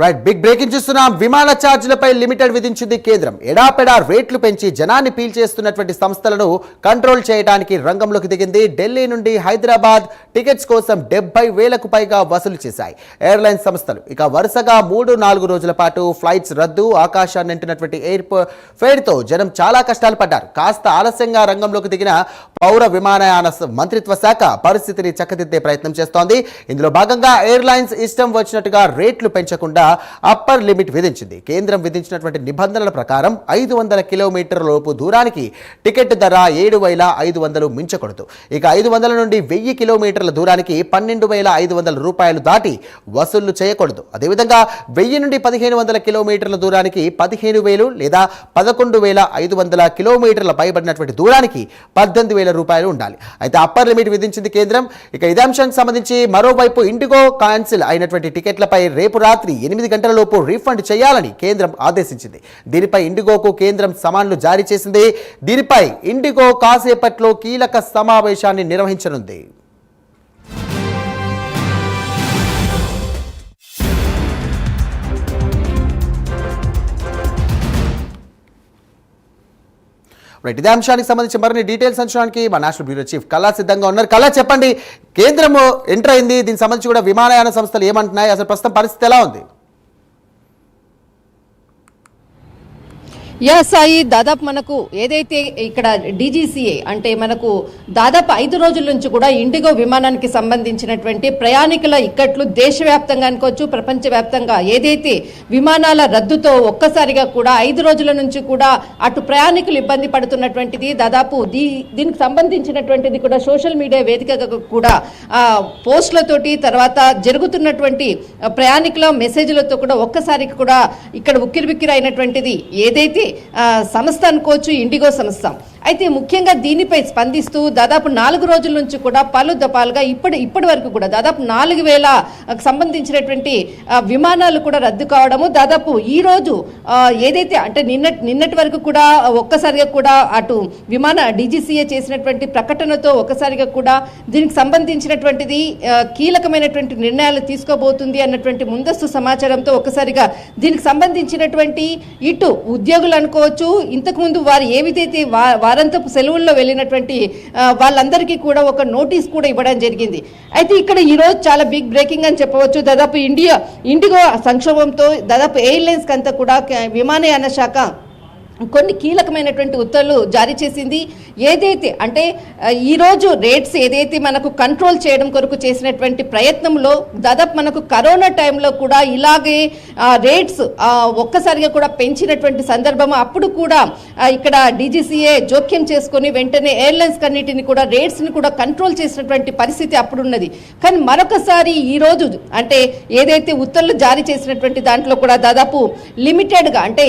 Right big breaking చూస్తున్నాం. విమాన ఛార్జీలపై limited విధించింది కేంద్రం. ఎడాపెడా రేట్లు పెంచి జనాన్ని పీల్చేస్తున్నటువంటి సంస్థలను కంట్రోల్ చేయడానికి రంగంలోకి దిగింది. ఢిల్లీ నుండి హైదరాబాద్ టికెట్స్ కోసం డెబ్బై వేలకు పైగా వసూలు చేశాయి ఎయిర్లైన్స్ సంస్థలు. ఇక వరుసగా మూడు నాలుగు రోజుల పాటు ఫ్లైట్స్ రద్దు ఆకాశాన్ని అంటినటువంటి ఎయిర్ ఫేర్తో జనం చాలా కష్టాలు పడ్డారు. కాస్త ఆలస్యంగా రంగంలోకి దిగిన పౌర విమానయాన మంత్రిత్వ శాఖ పరిస్థితిని చక్కదిద్దే ప్రయత్నం చేస్తోంది. ఇందులో భాగంగా ఎయిర్లైన్స్ ఇష్టం వచ్చినట్టుగా రేట్లు పెంచకుండా అప్పర్ లిమిట్ విధించింది. కేంద్రం విధించినటువంటి నిబంధనల ప్రకారం ఐదు వందల కిలోమీటర్ల లోపు దూరానికి టికెట్ ధర ఏడు వేల ఐదు వందలు మించకూడదు. ఇక ఐదు వందల నుండి వెయ్యి కిలోమీటర్ల దూరానికి పన్నెండు వేల ఐదు వందల రూపాయలు దాటి వసూళ్ళు చేయకూడదు. అదేవిధంగా వెయ్యి నుండి పదిహేను వందల కిలోమీటర్ల దూరానికి పదిహేను వేలు లేదా పదకొండు వేల ఐదు వందల కిలోమీటర్ల పైబడినటువంటి దూరానికి పద్దెనిమిది వేల రూపాయలు ఉండాలి. అయితే అప్పర్ లిమిట్ విధించింది కేంద్రం. ఇక ఇదే అంశానికి సంబంధించి మరోవైపు ఇండిగో క్యాన్సిల్ అయినటువంటి టికెట్లపై రేపు రాత్రి ఎనిమిది గంటల లోపు రీఫండ్ చేయాలని కేంద్రం ఆదేశించింది. దీనిపై ఇండిగోకు కేంద్రం సమాన్లు జారీ చేసింది. దీనిపై ఇండిగో కాసేపట్లో కీలక సమావేశాన్ని నిర్వహించనుంది. రైట్. ఇదే అంశానికి సంబంధించి మరిన్ని డీటెయిల్స్ అంచడానికి మా నేషనల్ బ్యూరో చీఫ్ కళా సిద్ధంగా ఉన్నారు. కళా చెప్పండి కేంద్రము ఎంటర్ అయింది. దీనికి సంబంధించి కూడా విమానయాన సంస్థలు ఏమంటున్నాయి? అసలు ప్రస్తుతం పరిస్థితి ఎలా ఉంది? యా సాయి దాదాపు మనకు ఏదైతే ఇక్కడ డీజీసీఏ అంటే మనకు దాదాపు ఐదు రోజుల నుంచి కూడా ఇండిగో విమానానికి సంబంధించినటువంటి ప్రయాణికుల ఇక్కట్లు దేశవ్యాప్తంగా అనుకోవచ్చు ప్రపంచవ్యాప్తంగా ఏదైతే విమానాల రద్దుతో ఒక్కసారిగా కూడా ఐదు రోజుల నుంచి కూడా అటు ప్రయాణికులు ఇబ్బంది పడుతున్నటువంటిది దాదాపు దీ దీనికి సంబంధించినటువంటిది కూడా సోషల్ మీడియా వేదికగా కూడా పోస్టులతోటి తర్వాత జరుగుతున్నటువంటి ప్రయాణికుల మెసేజ్లతో కూడా ఒక్కసారికి కూడా ఇక్కడ ఉక్కిరిబిక్కిరి అయినటువంటిది ఏదైతే సంస్థ అనుకోవచ్చు ఇండిగో సంస్థ. అయితే ముఖ్యంగా దీనిపై స్పందిస్తూ దాదాపు నాలుగు రోజుల నుంచి కూడా పలు దపాలుగా ఇప్పటి ఇప్పటి వరకు కూడా దాదాపు నాలుగు వేల సంబంధించినటువంటి విమానాలు కూడా రద్దు కావడము దాదాపు ఈ రోజు ఏదైతే అంటే నిన్న నిన్నటి వరకు కూడా ఒక్కసారిగా కూడా అటు విమాన డీజీసీఏ చేసినటువంటి ప్రకటనతో ఒక్కసారిగా కూడా దీనికి సంబంధించినటువంటిది కీలకమైనటువంటి నిర్ణయాలు తీసుకోబోతుంది అన్నటువంటి ముందస్తు సమాచారంతో ఒక్కసారిగా దీనికి సంబంధించినటువంటి ఇటు ఉద్యోగులు అనుకోవచ్చు ఇంతకుముందు వారు ఏవిదైతే వా వారంతపు సెలవుల్లో వెళ్ళినటువంటి వాళ్ళందరికీ కూడా ఒక నోటీస్ కూడా ఇవ్వడం జరిగింది. అయితే ఇక్కడ ఈ రోజు చాలా బిగ్ బ్రేకింగ్ అని చెప్పవచ్చు. దాదాపు ఇండియా ఇండిగో సంక్షోభంతో దాదాపు ఎయిర్లైన్స్కి అంతా కూడా విమానయాన శాఖ కొన్ని కీలకమైనటువంటి ఉత్తర్వులు జారీ చేసింది. ఏదైతే అంటే ఈరోజు రేట్స్ ఏదైతే మనకు కంట్రోల్ చేయడం కొరకు చేసినటువంటి ప్రయత్నంలో దాదాపు మనకు కరోనా టైంలో కూడా ఇలాగే రేట్స్ ఒక్కసారిగా కూడా పెంచినటువంటి సందర్భం అప్పుడు కూడా ఇక్కడ డీజీసీఏ జోక్యం చేసుకొని వెంటనే ఎయిర్లైన్స్ కన్నిటిని కూడా రేట్స్ని కూడా కంట్రోల్ చేసినటువంటి పరిస్థితి అప్పుడు ఉన్నది కానీ మరొకసారి ఈ రోజు అంటే ఏదైతే ఉత్తర్వులు జారీ చేసినటువంటి దాంట్లో కూడా దాదాపు లిమిటెడ్గా అంటే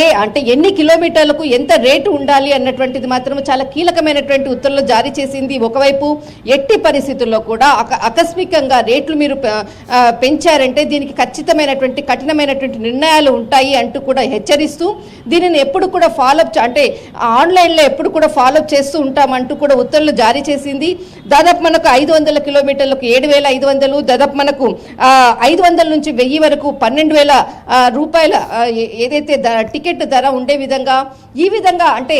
ఏ అంటే ఎన్ని కిలోమీటర్లకు ఎంత రేటు ఉండాలి అన్నటువంటిది మాత్రం చాలా కీలకమైనటువంటి ఉత్తర్వులు జారీ చేసింది. ఒకవైపు ఎట్టి పరిస్థితుల్లో కూడా ఆకస్మికంగా రేట్లు మీరు పెంచారంటే దీనికి ఖచ్చితమైనటువంటి కఠినమైనటువంటి నిర్ణయాలు ఉంటాయి అంటూ కూడా హెచ్చరిస్తూ దీనిని ఎప్పుడు కూడా ఫాలోఅప్ అంటే ఆన్లైన్లో ఎప్పుడు కూడా ఫాలోఅప్ చేస్తూ ఉంటామంటూ కూడా ఉత్తర్వులు జారీ చేసింది. దాదాపు మనకు ఐదు వందల కిలోమీటర్లకు ఏడు వేల ఐదు వందలు దాదాపు మనకు ఐదు వందల నుంచి వెయ్యి వరకు పన్నెండు వేల రూపాయల ఏదైతే ద- టికెట్ ధర ఉండే విధంగా ఈ విధంగా అంటే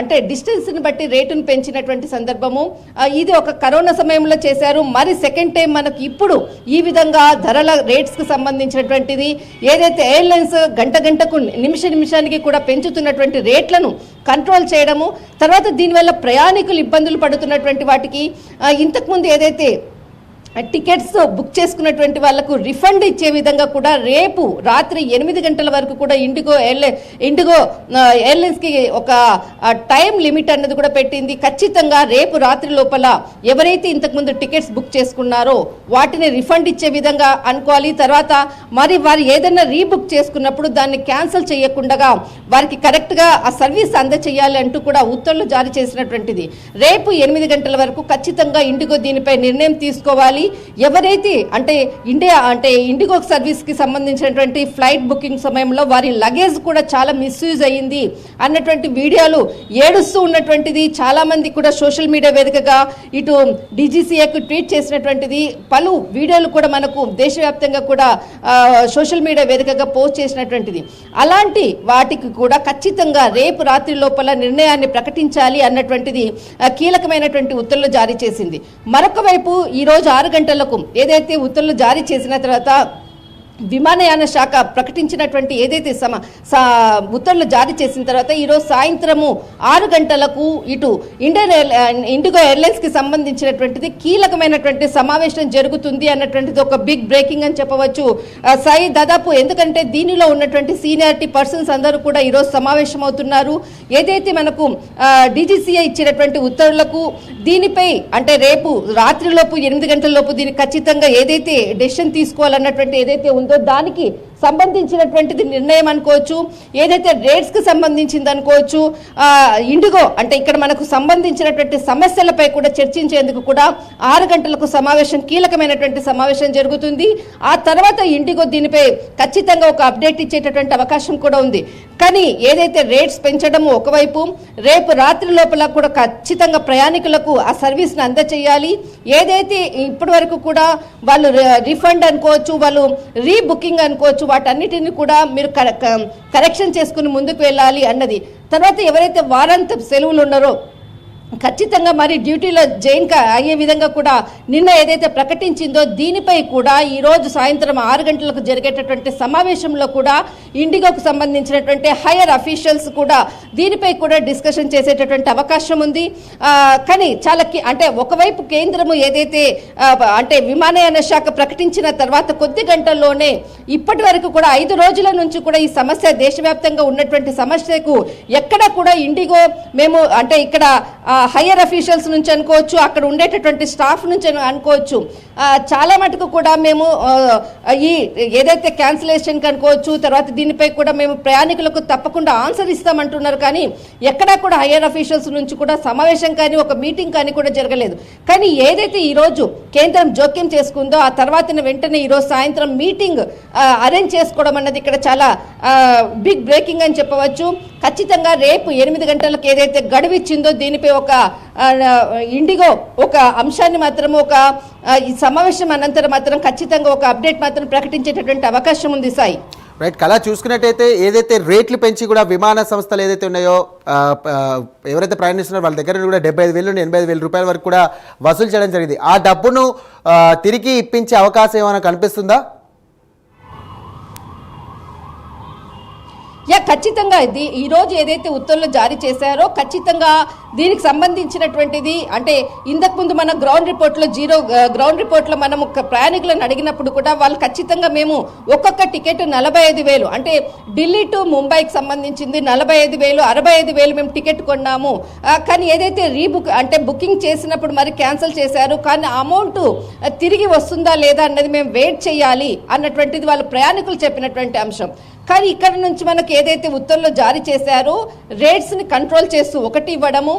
అంటే డిస్టెన్స్ని బట్టి రేటును పెంచినటువంటి సందర్భము. ఇది ఒక కరోనా సమయంలో చేశారు. మరి సెకండ్ టైం మనకు ఇప్పుడు ఈ విధంగా ధరల రేట్స్కి సంబంధించినటువంటిది ఏదైతే ఎయిర్లైన్స్ గంట గంటకు నిమిష నిమిషానికి కూడా పెంచుతున్నటువంటి రేట్లను కంట్రోల్ చేయడము తర్వాత దీనివల్ల ప్రయాణికులు ఇబ్బందులు పడుతున్నటువంటి వాటికి ఇంతకుముందు ఏదైతే టికెట్స్ బుక్ చేసుకున్నటువంటి వాళ్ళకు రిఫండ్ ఇచ్చే విధంగా కూడా రేపు రాత్రి ఎనిమిది గంటల వరకు కూడా ఇండిగో ఎయిర్లైన్ ఇండిగో ఎయిర్లైన్స్కి ఒక టైం లిమిట్ అన్నది కూడా పెట్టింది. ఖచ్చితంగా రేపు రాత్రి లోపల ఎవరైతే ఇంతకుముందు టికెట్స్ బుక్ చేసుకున్నారో వాటిని రిఫండ్ ఇచ్చే విధంగా అనుకోవాలి. తర్వాత మరి వారు ఏదైనా రీబుక్ చేసుకున్నప్పుడు దాన్ని క్యాన్సిల్ చేయకుండా వారికి కరెక్ట్గా ఆ సర్వీస్ అందచేయాలి అంటూ కూడా ఉత్తర్వులు జారీ చేసినటువంటిది. రేపు ఎనిమిది గంటల వరకు ఖచ్చితంగా ఇండిగో దీనిపై నిర్ణయం తీసుకోవాలి. ఇవ్వాలి ఎవరైతే అంటే ఇండియా అంటే ఇండిగో సర్వీస్కి సంబంధించినటువంటి ఫ్లైట్ బుకింగ్ సమయంలో వారి లగేజ్ కూడా చాలా మిస్యూజ్ అయ్యింది అన్నటువంటి వీడియోలు ఏడుస్తూ ఉన్నటువంటిది. చాలా మంది కూడా సోషల్ మీడియా వేదికగా ఇటు డీజీసీఏకు ట్వీట్ చేసినటువంటిది. పలు వీడియోలు కూడా మనకు దేశవ్యాప్తంగా కూడా సోషల్ మీడియా వేదికగా పోస్ట్ చేసినటువంటిది. అలాంటి వాటికి కూడా ఖచ్చితంగా రేపు రాత్రి లోపల నిర్ణయాన్ని ప్రకటించాలి అన్నటువంటిది కీలకమైనటువంటి ఉత్తర్వులు జారీ చేసింది. మరొక వైపు ఈ రోజు ఆరు గంటలకు ఏదైతే ఉత్తర్వులు జారీ చేసిన తర్వాత విమానయాన శాఖ ప్రకటించినటువంటి ఏదైతే సమ సా- ఉత్తర్వులు జారీ చేసిన తర్వాత ఈరోజు సాయంత్రము ఆరు గంటలకు ఇటు ఇండియన్ ఎయిర్ ఇండిగో ఎయిర్లైన్స్కి సంబంధించినటువంటిది కీలకమైనటువంటి సమావేశం జరుగుతుంది అన్నటువంటిది ఒక బిగ్ బ్రేకింగ్ అని చెప్పవచ్చు. సై సాయి దాదాపు ఎందుకంటే దీనిలో ఉన్నటువంటి సీనియారిటీ పర్సన్స్ అందరూ కూడా ఈరోజు సమావేశం అవుతున్నారు ఏదైతే మనకు డీజీసీఐ ఇచ్చినటువంటి ఉత్తర్వులకు దీనిపై అంటే రేపు రాత్రిలోపు ఎనిమిది గంటల లోపు దీనికి ఖచ్చితంగా ఏదైతే డెసిషన్ తీసుకోవాలన్నటువంటి ఏదైతే ఉందో దానికి సంబంధించినటువంటిది నిర్ణయం అనుకోవచ్చు. ఏదైతే రేట్స్కి సంబంధించింది అనుకోవచ్చు. ఇండిగో అంటే ఇక్కడ మనకు సంబంధించినటువంటి సమస్యలపై కూడా చర్చించేందుకు కూడా ఆరు గంటలకు సమావేశం కీలకమైనటువంటి సమావేశం జరుగుతుంది. ఆ తర్వాత ఇండిగో దీనిపై ఖచ్చితంగా ఒక అప్డేట్ ఇచ్చేటటువంటి అవకాశం కూడా ఉంది. కానీ ఏదైతే రేట్స్ పెంచడము ఒకవైపు రేపు రాత్రి లోపల కూడా ఖచ్చితంగా ప్రయాణికులకు ఆ సర్వీస్ని అందచేయాలి. ఏదైతే ఇప్పటి వరకు కూడా వాళ్ళు రిఫండ్ అనుకోవచ్చు వాళ్ళు రీబుకింగ్ అనుకోవచ్చు వాటన్నిటిని కూడా మీరు కరెక్షన్ చేసుకుని ముందుకు వెళ్ళాలి అన్నది. తర్వాత ఎవరైతే వారాంత సెలవులు ఉన్నారో ఖచ్చితంగా మరి డ్యూటీలో జైన్ క- అయ్యే విధంగా కూడా నిన్న ఏదైతే ప్రకటించిందో దీనిపై కూడా ఈ రోజు సాయంత్రం ఆరు గంటలకు జరిగేటటువంటి సమావేశంలో కూడా ఇండిగోకు సంబంధించినటువంటి హైయర్ అఫీషియల్స్ కూడా దీనిపై కూడా డిస్కషన్ చేసేటటువంటి అవకాశం ఉంది. కానీ చాలా అంటే ఒకవైపు కేంద్రము ఏదైతే అంటే విమానయాన శాఖ ప్రకటించిన తర్వాత కొద్ది గంటల్లోనే ఇప్పటి వరకు కూడా ఐదు రోజుల నుంచి కూడా ఈ సమస్య దేశవ్యాప్తంగా ఉన్నటువంటి సమస్యకు ఎక్కడ కూడా ఇండిగో మేము అంటే ఇక్కడ హయ్యర్ అఫీషియల్స్ నుంచి అనుకోవచ్చు అక్కడ ఉండేటటువంటి స్టాఫ్ నుంచి అనుకోవచ్చు. చాలా మటుకు కూడా మేము ఈ ఏదైతే క్యాన్సిలేషన్ అనుకోవచ్చు తర్వాత దీనిపై కూడా మేము ప్రయాణికులకు తప్పకుండా ఆన్సర్ ఇస్తామంటున్నారు. కానీ ఎక్కడా కూడా హయ్యర్ అఫీషియల్స్ నుంచి కూడా సమావేశం కానీ ఒక మీటింగ్ కానీ కూడా జరగలేదు. కానీ ఏదైతే ఈ రోజు కేంద్రం జోక్యం చేసుకుందో ఆ తర్వాత వెంటనే ఈరోజు సాయంత్రం మీటింగ్ అరేంజ్ చేసుకోవడం అన్నది ఇక్కడ చాలా బిగ్ బ్రేకింగ్ అని చెప్పవచ్చు. ఖచ్చితంగా రేపు ఎనిమిది గంటలకు ఏదైతే గడువు ఇచ్చిందో దీనిపై ఒక ఇండిగో ఒక అంశాన్ని మాత్రం ఒక ఈ సమావేశం అనంతరం మాత్రం ఖచ్చితంగా ఒక అప్డేట్ మాత్రం ప్రకటించేటటువంటి అవకాశం ఉంది సాయి. రైట్ కళ చూసుకున్నట్టయితే ఏదైతే రేట్లు పెంచి కూడా విమాన సంస్థలు ఏదైతే ఉన్నాయో ఎవరైతే ప్రయాణిస్తున్నారో వాళ్ళ దగ్గర కూడా డెబ్బై ఐదు వేలు నుండి ఎనభై ఐదు వేల రూపాయల వరకు కూడా వసూలు చేయడం జరిగింది. ఆ డబ్బును తిరిగి ఇప్పించే అవకాశం ఏమైనా కనిపిస్తుందా? యా ఖచ్చితంగా ఇది ఈ రోజు ఏదైతే ఉత్తర్వులు జారీ చేశారో ఖచ్చితంగా దీనికి సంబంధించినటువంటిది అంటే ఇంతకు ముందు మన గ్రౌండ్ రిపోర్ట్లో జీరో గ్రౌండ్ రిపోర్ట్లో మనం ప్రయాణికులను అడిగినప్పుడు కూడా వాళ్ళు ఖచ్చితంగా మేము ఒక్కొక్క టికెట్ నలభై ఐదు వేలు అంటే ఢిల్లీ టు ముంబైకి సంబంధించింది నలభై ఐదు వేలు అరవై ఐదు వేలు మేము టికెట్ కొన్నాము. కానీ ఏదైతే రీబుక్ అంటే బుకింగ్ చేసినప్పుడు మరి క్యాన్సిల్ చేశారు కానీ అమౌంట్ తిరిగి వస్తుందా లేదా అన్నది మేము వెయిట్ చేయాలి అన్నటువంటిది వాళ్ళు ప్రయాణికులు చెప్పినటువంటి అంశం. కానీ ఇక్కడ నుంచి మనకు ఏదైతే ఉత్తర్వులు జారీ చేశారో రేట్స్ని కంట్రోల్ చేస్తూ ఒకటి ఇవ్వడము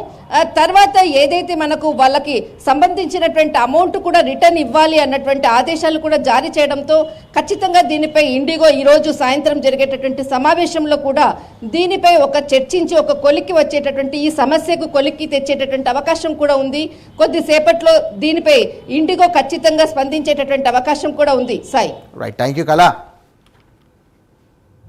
తర్వాత ఏదైతే మనకు వాళ్ళకి సంబంధించినటువంటి అమౌంట్ కూడా రిటర్న్ ఇవ్వాలి అన్నటువంటి ఆదేశాలు కూడా జారీ చేయడంతో ఖచ్చితంగా దీనిపై ఇండిగో ఈరోజు సాయంత్రం జరిగేటటువంటి సమావేశంలో కూడా దీనిపై ఒక చర్చించి ఒక కొలిక్కి వచ్చేటటువంటి ఈ సమస్యకు కొలిక్కి తెచ్చేటటువంటి అవకాశం కూడా ఉంది. కొద్దిసేపట్లో దీనిపై ఇండిగో ఖచ్చితంగా స్పందించేటటువంటి అవకాశం కూడా ఉంది. సాయి. రైట్ థ్యాంక్ యూ కళ